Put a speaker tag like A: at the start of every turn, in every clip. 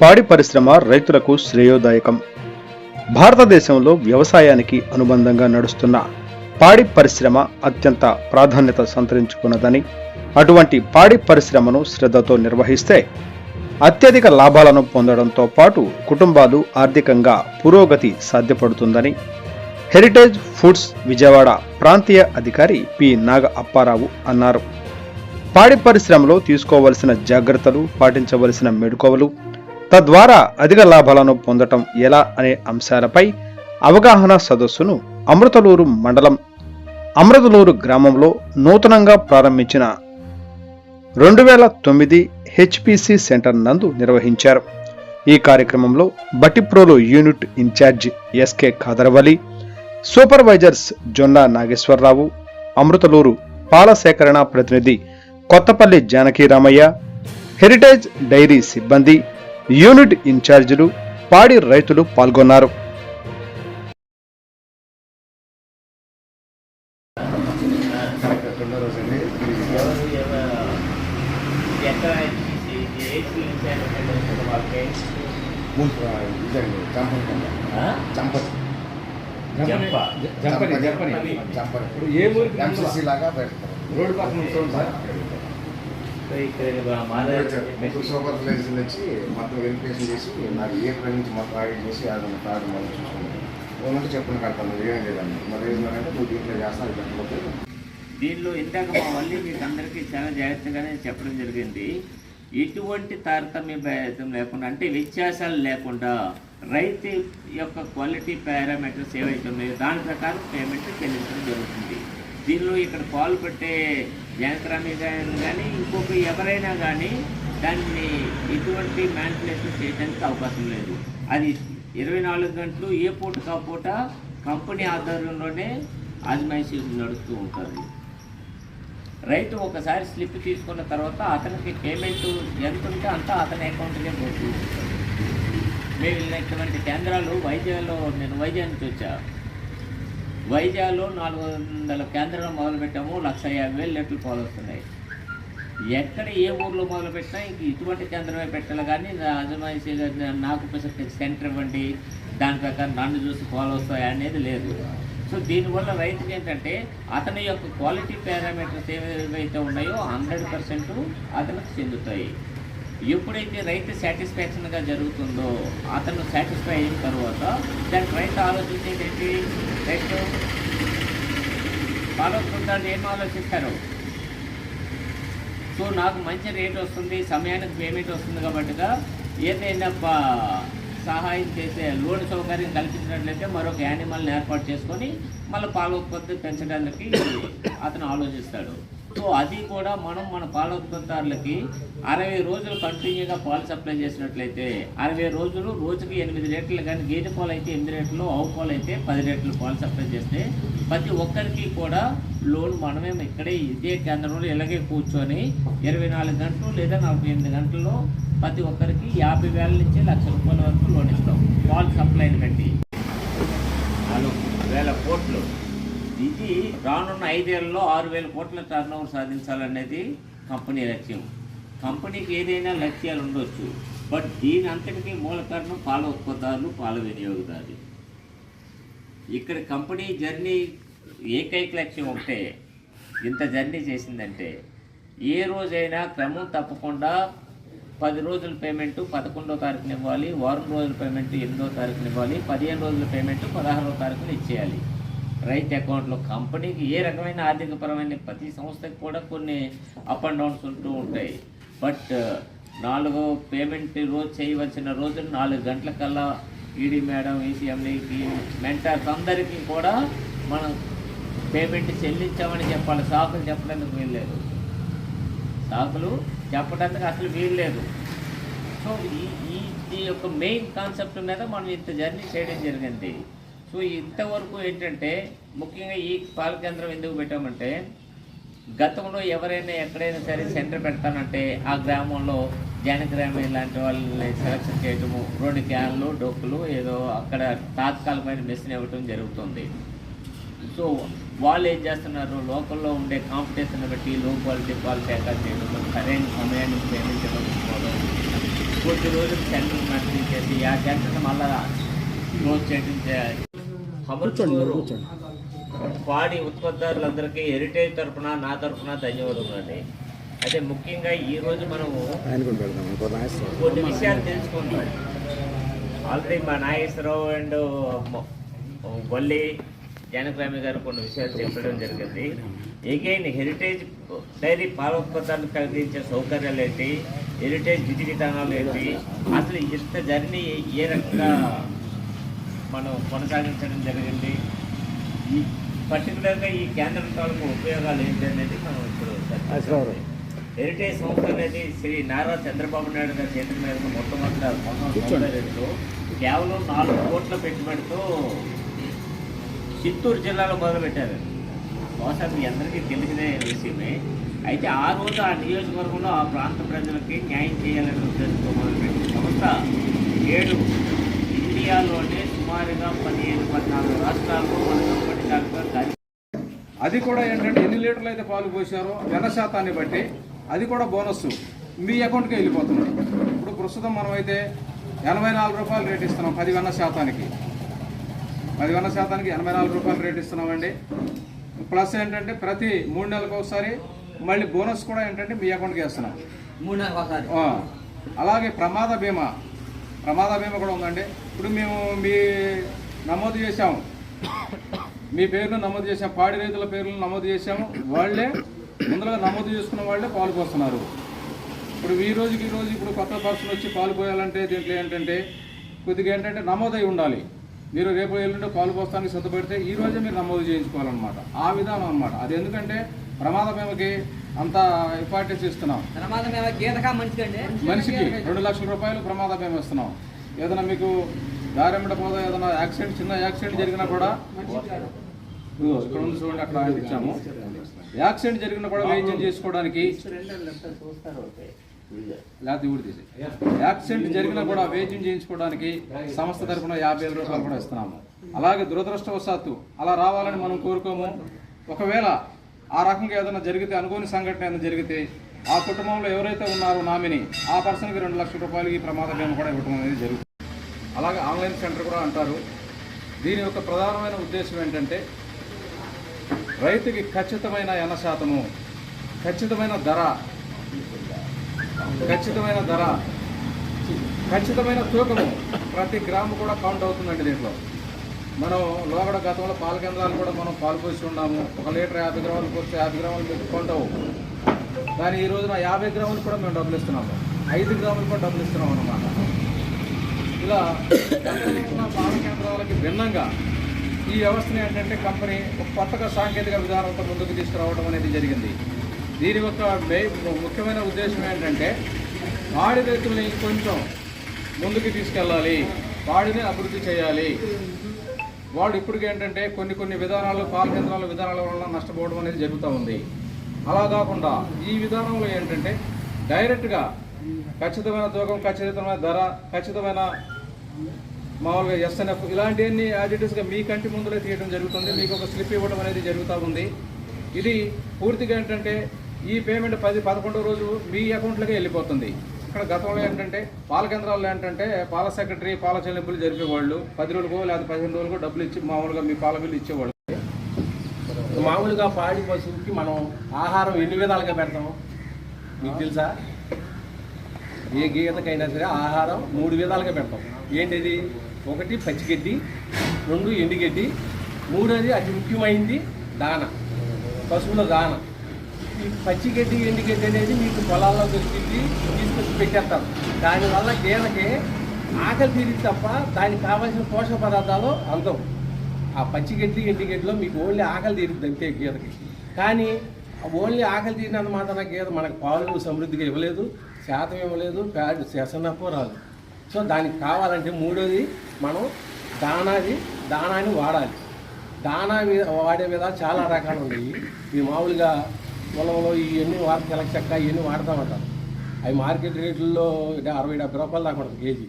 A: పాడి పరిశ్రమ రైతులకు శ్రేయోదాయకం. భారతదేశంలో వ్యవసాయానికి అనుబంధంగా నడుస్తున్న పాడి పరిశ్రమ అత్యంత ప్రాధాన్యత సంతరించుకున్నదని అటువంటి పాడి పరిశ్రమను శ్రద్ధతో నిర్వహిస్తే అత్యధిక లాభాలను పొందడంతో పాటు కుటుంబాలు ఆర్థికంగా పురోగతి సాధ్యపడుతుందని హెరిటేజ్ ఫుడ్స్ విజయవాడ ప్రాంతీయ అధికారి పి. నాగ అప్పారావు అన్నారు. పాడి పరిశ్రమలో తీసుకోవలసిన జాగ్రత్తలు పాటించవలసిన మెడుకోవలు తద్వారా అధిక లాభాలను పొందటం ఎలా అనే అంశాలపై అవగాహన సదస్సును అమృతలూరు మండలం అమృతలూరు గ్రామంలో నూతనంగా ప్రారంభించిన రెండు వేల తొమ్మిది హెచ్పిసి సెంటర్ నందు నిర్వహించారు. ఈ కార్యక్రమంలో Bhattiprolu unit in charge S K Khadarvali supervisors Jonna Nageswararao Amruthaluru పాల సేకరణ ప్రతినిధి కొత్తపల్లి జానకీరామయ్య హెరిటేజ్ డైరీ సిబ్బంది యూనిట్ ఇన్ఛార్జీలు పాడి రైతులు పాల్గొన్నారు.
B: ఏ ఊరికి?
C: ఎంసీసీ లాగా పెడతారు
B: రోడ్డు పక్కన ఉంటుంది సార్.
C: ఇప్పుడు సూపర్ ప్లేస్ వచ్చి మొత్తం వెరిఫికేషన్ చేసి నాకు ఏ ప్రైస్ నుంచి మొత్తం ఆడిట్ చేసి అది కార్డు మనం చూసుకున్నాను ఏమంటే చెప్పండి కడతాను ఏం లేదండి. మరి ఏంటంటే నువ్వు దీంట్లో చేస్తాను పెట్టకపోతే.
D: దీనిలో ఇందాక మా మళ్ళీ మీకు అందరికీ చాలా జాగ్రత్తగానే చెప్పడం జరిగింది. ఎటువంటి తారతమ్య భేదం లేకుండా అంటే వ్యత్యాసాలు లేకుండా రైతు యొక్క క్వాలిటీ పారామీటర్స్ ఏవైతే ఉన్నాయో దాని ప్రకారం పేమెంట్ చెల్లించడం జరుగుతుంది. దీనిలో ఇక్కడ పాలు పెట్టే జనక్రామి కానీ ఇంకొక ఎవరైనా కానీ దాన్ని ఎటువంటి మ్యానిపులేషన్ చేయడానికి అవకాశం లేదు. అది ఇరవై నాలుగు గంటలు ఏ పూట కాపూట కంపెనీ ఆధ్వర్యంలోనే ఆజమాయిషీ నడుస్తూ ఉంటుంది రైతు ఒకసారి స్లిప్ తీసుకున్న తర్వాత అతనికి పేమెంట్ ఎంత ఉంటే అంతా అతని అకౌంట్కే పోతుంది మేము వెళ్ళినటువంటి కేంద్రాలు వైజాగ్లో నేను వైజాగ్ నుంచి వచ్చాను వైజాగ్లో నాలుగు వందల కేంద్రాలు మొదలుపెట్టాము లక్ష యాభై వేలు లీటర్లు పాలు వస్తున్నాయి ఎక్కడ ఏ ఊర్లో మొదలుపెట్టినా ఇంక ఇటువంటి కేంద్రమే పెట్టాలి కానీ నా అజమాయిషీ నాకు సెంటర్ ఇవ్వండి దాని ప్రకారం నన్ను చూసి పాలు వస్తాయి అనేది లేదు. సో దీనివల్ల రైతుకి ఏంటంటే అతని యొక్క క్వాలిటీ పారామీటర్స్ ఏవైతే ఉన్నాయో హండ్రెడ్ పర్సెంట్ అతనికి చెందుతాయి. ఎప్పుడైతే రైతు సాటిస్ఫాక్షన్గా జరుగుతుందో అతను సాటిస్ఫై అయిన తర్వాత దానికి రైతు ఆలోచించేది రైతు పాలవుతుందని ఏం ఆలోచిస్తారు? సో నాకు మంచి రేట్ వస్తుంది సమయానికి పేమెంట్ వస్తుంది కాబట్టిగా ఏదైనా సహాయం చేసే లోన్ సౌకర్యం కల్పించినట్లయితే మరొక యానిమల్ని ఏర్పాటు చేసుకొని మళ్ళీ పాల ఉత్పత్తి పెంచడానికి అతను ఆలోచిస్తాడు. సో అది కూడా మనం మన పాల ఉత్పత్తిదారులకి అరవై రోజులు కంటిన్యూగా పాలు సప్లై చేసినట్లయితే అరవై రోజులు రోజుకి ఎనిమిది లీటర్లు కానీ గేదె పాలు అయితే ఎనిమిది రేట్లు ఆవు పాలు అయితే పది లీటర్లు పాలు సప్లై చేస్తే ప్రతి ఒక్కరికి కూడా లోన్ మనమే ఇక్కడే ఇదే కేంద్రంలో ఇలాగే కూర్చొని ఇరవై నాలుగు గంటలు లేదా నలభై ఎనిమిది గంటల్లో ప్రతి ఒక్కరికి యాభై వేల నుంచి లక్ష రూపాయల వరకు లోన్ ఇస్తాం పాలు సప్లైని బట్టి నాలుగు వేల కోట్లు ఇది రానున్న ఐదేళ్ళలో ఆరు వేల కోట్ల టర్న్ ఓవర్ సాధించాలనేది కంపెనీ లక్ష్యం. కంపెనీకి ఏదైనా లక్ష్యాలు ఉండొచ్చు. బట్ దీని అంతటికీ మూల కారణం పాల ఉత్పత్తులు పాల వినియోగదారులు. ఇక్కడ కంపెనీ జర్నీ ఏకైక లక్ష్యం ఒకటే. ఇంత జర్నీ చేసిందంటే ఏ రోజైనా క్రమం తప్పకుండా పది రోజుల పేమెంట్ పదకొండో తారీఖున ఇవ్వాలి వారం రోజుల పేమెంట్ ఎనిమిదో తారీఖున ఇవ్వాలి పదిహేను రోజుల పేమెంట్ పదహారో తారీఖున ఇచ్చేయాలి. రైతు అకౌంట్లో కంపెనీకి ఏ రకమైన ఆర్థికపరమైన ప్రతి సంస్థకి కూడా కొన్ని అప్ అండ్ డౌన్స్ ఉంటూ ఉంటాయి. బట్ uh, నాలుగో పేమెంట్ రోజు చేయవలసిన రోజు నాలుగు గంటల కల్లా ఈడీ మేడం ఈసీఎంఈకి మెంటర్స్ అందరికీ కూడా మనం పేమెంట్ చెల్లించామని చెప్పాలి. సాకులు చెప్పడానికి వీల్లేదు సాకులు చెప్పడానికి అసలు వీల్లేదు సో ఈ ఈ యొక్క మెయిన్ కాన్సెప్ట్ మీద మనం ఇంత జర్నీ చేయడం జరిగింది. సో ఇంతవరకు ఏంటంటే ముఖ్యంగా ఈ పాల కేంద్రం ఎందుకు పెట్టామంటే గతంలో ఎవరైనా ఎక్కడైనా సరే సెంటర్ పెడతానంటే ఆ గ్రామంలో జనగ్రామీ లాంటి వాళ్ళని సెలక్షన్ చేయటము రెండు క్యాన్లు డొక్కులు ఏదో అక్కడ తాత్కాలికమైన మెషిన్ ఇవ్వటం జరుగుతుంది. సో వాళ్ళు ఏం చేస్తున్నారు? లోకల్లో ఉండే కాంపిటీషన్ బట్టి లో క్వాలిటీ పాలు సేకరణ చేయడం సరైన సమయానికి పేమెంట్ కొద్ది రోజులు సెంటర్ నడిపించేసి ఆ సెంటర్ని మళ్ళా క్లోజ్ చేయడం పాడి ఉత్పత్తిదారులందరికీ హెరిటేజ్ తరపున నా తరపున ధన్యవాదములు అండి. అయితే ముఖ్యంగా ఈరోజు మనము కొన్ని విషయాలు తెలుసుకుంటాం ఆల్రెడీ మా నాగేశ్వరరావు అండ్ వల్లి జానకరామి గారు కొన్ని విషయాలు చెప్పడం జరిగింది. ఎగైన్ హెరిటేజ్ డైరీ పాల ఉత్పత్తులను కలిగించే సౌకర్యాలు ఏంటి? హెరిటేజ్ విధి విధానాలు ఏంటి? అసలు ఇంత జర్నీ ఏ రకంగా మనం కొనసాగించడం జరిగింది. ఈ పర్టికులర్గా ఈ కేంద్రం తాలూకు ఉపయోగాలు ఏంటి అనేది మనం ఇప్పుడు. హెరిటేజ్ సంస్థ అనేది శ్రీ నారా చంద్రబాబు నాయుడు గారి చేతుల మీద మొట్టమొదటి పంతొమ్మిది కేవలం నాలుగు కోట్ల పెట్టుబడితో చిత్తూరు జిల్లాలో మొదలుపెట్టారు. బహుశా మీ అందరికీ తెలిసిన విషయమే. అయితే ఆ రోజు ఆ నియోజకవర్గంలో ఆ ప్రాంత ప్రజలకి న్యాయం చేయాలనే ఉద్దేశంతో మొదలుపెట్టిన సంస్థ ఏడు ఇండియాలోనే సుమారుగా పదిహేను పద్నాలుగు రాష్ట్రాల్లో మన కంపెనీ దాకా దాని
B: అది కూడా ఏంటంటే ఎన్ని లీటర్లు అయితే పాలు పోసారో వెన శాతాన్ని బట్టి అది కూడా బోనస్. మీ అకౌంట్కి వెళ్ళిపోతుంది ఇప్పుడు ప్రస్తుతం మనం అయితే ఎనభై నాలుగు రూపాయలు రేట్ ఇస్తున్నాం పది వెన్న శాతానికి. పది వెన్న శాతానికి ఎనభై నాలుగు రూపాయలు రేట్ ఇస్తున్నామండి. ప్లస్ ఏంటంటే ప్రతి మూడు నెలలకు ఒకసారి మళ్ళీ బోనస్ కూడా ఏంటంటే మీ అకౌంట్కి వేస్తున్నాం.
D: మూడు నెలలకు
B: అలాగే ప్రమాద బీమా. ప్రమాద బీమా కూడా ఉందండి. ఇప్పుడు మేము మీ నమోదు చేసాము మీ పేరును నమోదు చేసాం పాడి రైతుల పేర్లను నమోదు చేసాము వాళ్ళే ముందుగా నమోదు చేసుకున్న వాళ్ళే పాలు పోస్తున్నారు. ఇప్పుడు ఈ రోజుకి ఈ రోజు ఇప్పుడు కొత్త పర్సన్ వచ్చి పాలు పోయాలంటే దీంట్లో ఏంటంటే కొద్దిగా ఏంటంటే నమోదై ఉండాలి. మీరు రేపు ఎల్లుండి పాలు పోస్తానికి సిద్ధపడితే ఈ రోజే మీరు నమోదు చేయించుకోవాలన్నమాట. ఆ విధానం అన్నమాట. అది ఎందుకంటే ప్రమాద బీమకి అంత ఇంపార్టెన్స్ ఇస్తున్నాం మనిషికి రెండు లక్షల రూపాయలు ప్రమాద బీమా ఇస్తున్నాం ఏదైనా మీకు దారెమ్మడ పోదా ఏదైనా యాక్సిడెంట్ చిన్న యాక్సిడెంట్ జరిగినా కూడా ఇక్కడ ఉంది చూడండి అక్కడ ఇచ్చాము. యాక్సిడెంట్ జరిగినా కూడా వైద్యం చేసుకోవడానికి లేకపోతే ఊడి తీసి యాక్సిడెంట్ జరిగినా కూడా వైద్యం చేయించుకోవడానికి సంస్థ తరపున యాభై వేల రూపాయలు కూడా ఇస్తున్నాము. అలాగే దురదృష్టవశాత్తు అలా రావాలని మనం కోరుకోము. ఒకవేళ ఆ రకంగా ఏదైనా జరిగితే అనుకోని సంఘటన ఏదైనా జరిగితే ఆ కుటుంబంలో ఎవరైతే ఉన్నారో నామిని ఆ పర్సన్కి రెండు లక్షల రూపాయలు ఈ ప్రమాద బీమా కూడా ఇవ్వడం అనేది జరుగుతుంది. అలాగే ఆన్లైన్ సెంటర్ కూడా అంటారు. దీని యొక్క ప్రధానమైన ఉద్దేశం ఏంటంటే రైతుకి ఖచ్చితమైన ఎన శాతము ఖచ్చితమైన ధర ఖచ్చితమైన ధర ఖచ్చితమైన తూకము ప్రతి గ్రాము కూడా కౌంట్ అవుతుందండి దీంట్లో. మనం లోగడ గతంలో పాల కేంద్రాలు కూడా మనం పాలు పోసి ఉన్నాము. ఒక లీటర్ యాభై గ్రాములు పోస్తే యాభై గ్రాములు మీకు కౌంట్ అవ్వు. కానీ ఈ రోజున యాభై గ్రాములు కూడా మేము డబ్బులు ఇస్తున్నాము. ఐదు గ్రాములు కూడా డబ్బులు ఇస్తున్నాం అన్నమాట ఇలా గతంలో పాల కేంద్రాలకి భిన్నంగా ఈ వ్యవస్థని ఏంటంటే కంపెనీ ఒక కొత్తగా సాంకేతిక విధానంతో ముందుకు తీసుకురావడం అనేది జరిగింది. దీని యొక్క ముఖ్యమైన ఉద్దేశం ఏంటంటే పాడి రైతుల్ని కొంచెం ముందుకు తీసుకెళ్ళాలి పాడిని అభివృద్ధి చేయాలి. వాడు ఇప్పటికి ఏంటంటే కొన్ని కొన్ని విధానాలు పాల కేంద్రాల విధానాల వల్ల నష్టపోవడం అనేది జరుగుతూ ఉంది. అలా కాకుండా ఈ విధానంలో ఏంటంటే డైరెక్ట్గా ఖచ్చితమైన తూకం ఖచ్చితమైన ధర ఖచ్చితమైన మామూలుగా ఎస్ఎన్ఎఫ్ ఇలాంటివన్నీ యాజిటీస్గా మీ కంటి ముందులే తీయడం జరుగుతుంది. మీకు ఒక స్లిప్ ఇవ్వడం అనేది జరుగుతూ ఉంది. ఇది పూర్తిగా ఏంటంటే ఈ పేమెంట్ పది పదకొండో రోజు మీ అకౌంట్లోకి వెళ్ళిపోతుంది. ఇక్కడ గతంలో ఏంటంటే పాల కేంద్రాల్లో ఏంటంటే పాల సెక్రటరీ పాల చెల్లింపులు జరిపేవాళ్ళు. పది రోజులకో లేదా పదిహేను రోజులకో డబ్బులు ఇచ్చి మామూలుగా మీ పాల బిల్లు ఇచ్చేవాళ్ళు.
E: మామూలుగా పాడి పశువుకి మనం ఆహారం ఎన్ని విధాలుగా పెడతాం? మీకు తెలుసా? ఏ గీతకైనా సరే ఆహారం మూడు విధాలుగా పెడతాం. ఏంటిది? ఒకటి పచ్చిగడ్డి రెండు ఎండుగడ్డి మూడోది అతి ముఖ్యమైనది దాన పశువుల దాన. ఈ పచ్చిగడ్డి ఎండుగడ్డి అనేది మీకు పొలాల్లో దొరికింది తీసుకొచ్చి పెట్టేస్తారు. దానివల్ల గీతకి ఆకలి తీరి తప్ప దానికి కావాల్సిన పోషక పదార్థాలు అందవు. ఆ పచ్చిగడ్డి ఎండుగడ్డిలో మీకు ఓన్లీ ఆకలి తీరుద్ది అంతే గీతకి. కానీ ఓన్లీ ఆకలి తీరినంత మాత్రం గీత మనకు పాలు సమృద్ధిగా ఇవ్వలేదు. శాతం ఇవ్వలేదు ప్యాడ్ శసనపు రాదు. సో దానికి కావాలంటే మూడోది మనం దానాది దానాన్ని వాడాలి. దానా వి- వాడే విధాలు చాలా రకాలు ఉన్నాయి. ఈ మామూలుగా పొలంలో ఇవన్నీ వాడ తెలక చెక్క ఇవన్నీ వాడుతూ ఉంటారు అవి మార్కెట్ రేట్లలో అరవై డెబ్బై రూపాయలు దాకా ఉంటుంది కేజీ.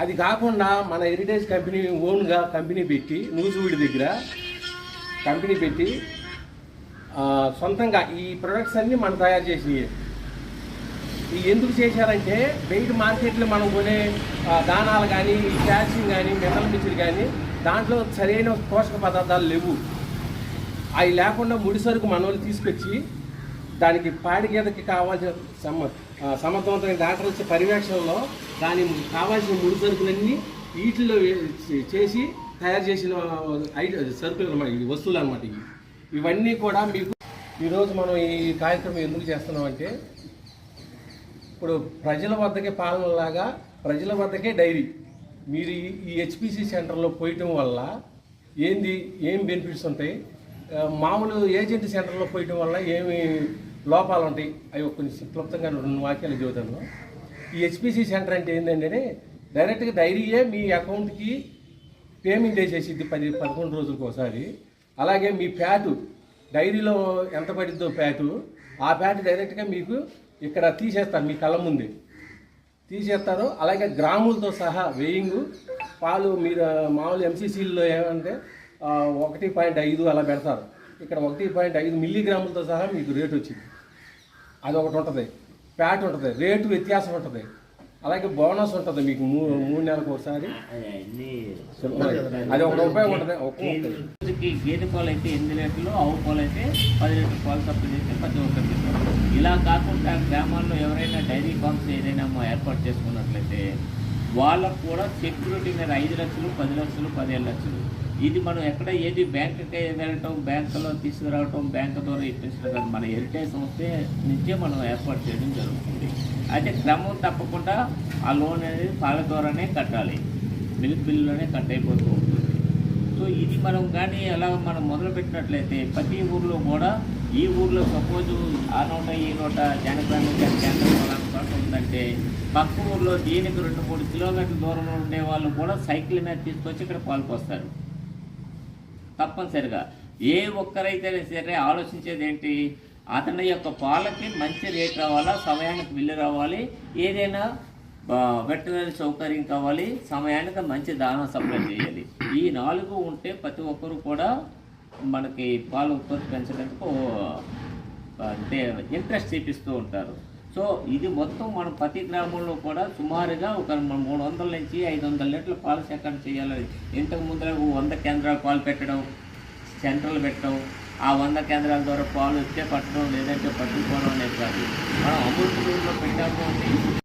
E: అది కాకుండా మన హెరిటేజ్ కంపెనీ ఓన్గా కంపెనీ పెట్టి నూజువీడి దగ్గర కంపెనీ పెట్టి సొంతంగా ఈ ప్రొడక్ట్స్ అన్నీ మనం తయారు చేసినవి ఎందుకు చేశారంటే బయట మార్కెట్లో మనం కొనే దానాలు కానీ క్యాల్షియం కానీ మినరల్ మిక్చర్ కానీ దాంట్లో సరైన పోషక పదార్థాలు లేవు. అవి లేకుండా ముడి సరుకు మన వాళ్ళు తీసుకొచ్చి దానికి పాడి గీతకి కావాల్సిన సమ సమర్థవంతమైన డాక్టర్ వచ్చే పర్యవేక్షణలో దాని కావాల్సిన ముడి సరుకులన్నీ వీటిలో చేసి తయారు చేసిన ఐట సరుకులు అన్నమాట ఇవి వస్తువులు అనమాట ఇవి. ఇవన్నీ కూడా మీకు ఈరోజు మనం ఈ కార్యక్రమం ఎందుకు చేస్తున్నామంటే ఇప్పుడు ప్రజల వద్దకే పాలనలాగా ప్రజల వద్దకే డైరీ. మీరు ఈ- హెచ్పిసి సెంటర్లో పోయటం వల్ల ఏంది ఏం బెనిఫిట్స్ ఉంటాయి? మామూలు ఏజెంట్ సెంటర్లో పోయటం వల్ల ఏమి లోపాలు ఉంటాయి? అవి కొన్ని క్లుప్తంగా రెండు వాక్యాలు చెబుతాను. ఈ హెచ్పిసి సెంటర్ అంటే ఏంటంటే డైరెక్ట్గా డైరీయే మీ అకౌంట్కి పేమెంట్ వేసేసిద్ది పది పదకొండు రోజులకు ఒకసారి. అలాగే మీ ప్యాటు డైరీలో ఎంత పడిద్దో ప్యాటు ఆ ప్యాటు డైరెక్ట్గా మీకు ఇక్కడ తీసేస్తారు మీ కళ్ళ ముందే. తీసేస్తారు అలాగే గ్రాములతో సహా వెయింగ్ పాలు మీరు మామూలు ఎంసీసీల్లో ఏమంటే ఒకటి పాయింట్ ఐదు అలా పెడతారు. ఇక్కడ ఒకటి పాయింట్ ఐదు మిల్లీగ్రాములతో సహా మీకు రేట్ వచ్చింది. అది ఒకటి ఉంటుంది. ప్యాట్ ఉంటుంది. రేటు వ్యత్యాసం ఉంటుంది. అలాగే బోనస్ ఉంటుంది మీకు మూడు మూడు నెలలకు ఒకసారి అది ఒక రూపాయి ఉంటుంది ఒక్క ముప్పై.
D: రోజుకి గేదె పాలు అయితే ఎనిమిది లీటర్లు ఆవు పాలు అయితే పది లీటర్ పాలు సప్లై చేస్తే ప్రతి ఒక్కరికి ఇస్తాం. ఇలా కాకుండా గ్రామాల్లో ఎవరైనా డైరీ ఫార్మ్స్ ఏదైనా ఏర్పాటు చేసుకున్నట్లయితే వాళ్ళకు కూడా సెక్యూరిటీ మీద ఐదు లక్షలు పది లక్షలు పదిహేను లక్షలు. ఇది మనం ఎక్కడ ఏది బ్యాంకుకే వెళ్ళటం బ్యాంకులో తీసుకురావటం బ్యాంకు ద్వారా ఇప్పించడం మన హెరిటేజ్ సంస్థ నుంచే మనం ఏర్పాటు చేయడం జరుగుతుంది. అయితే క్రమం తప్పకుండా ఆ లోన్ అనేది పాల ద్వారానే కట్టాలి. మిల్క్ బిల్లులోనే కట్ అయిపోతూ ఉంటుంది. సో ఇది మనం కానీ అలా మనం మొదలుపెట్టినట్లయితే ప్రతి ఊర్లో కూడా ఈ ఊర్లో సపోజు ఆ నోట ఈ నోట జనగ్రామం కేంద్రం ఫలానా ఉందంటే పక్క ఊర్లో దీనికి రెండు మూడు కిలోమీటర్ల దూరంలో ఉండే వాళ్ళు కూడా సైకిల్ మీద తీసుకొచ్చి ఇక్కడ పాల్పొస్తారు. తప్పనిసరిగా. ఏ ఒక్కరైతే సరే ఆలోచించేది ఏంటి? అతని యొక్క పాలకి మంచి రేట్ రావాలా? సమయానికి బిల్లు రావాలి? ఏదైనా వెటనరీ సౌకర్యం కావాలి? సమయానికి మంచి దానా సప్లై చేయాలి. ఈ నాలుగు ఉంటే ప్రతి ఒక్కరు కూడా మనకి పాల ఉత్పత్తి పెంచడానికి అంటే ఇంట్రెస్ట్ చూపిస్తూ ఉంటారు. సో ఇది మొత్తం మన ప్రతి గ్రామంలో కూడా సుమారుగా ఒక మూడు వందల నుంచి ఐదు వందల లీటర్ల పాల సేకరణ చేయాలని. ఇంతకు ముందర వంద కేంద్రాలు పాలు పెట్టడం సెంటర్లు పెట్టడం ఆ వంద కేంద్రాల ద్వారా పాలు వచ్చే పట్టడం లేదంటే పట్టుకోవడం అనేది కాదు. మనం అమృత పెట్టాము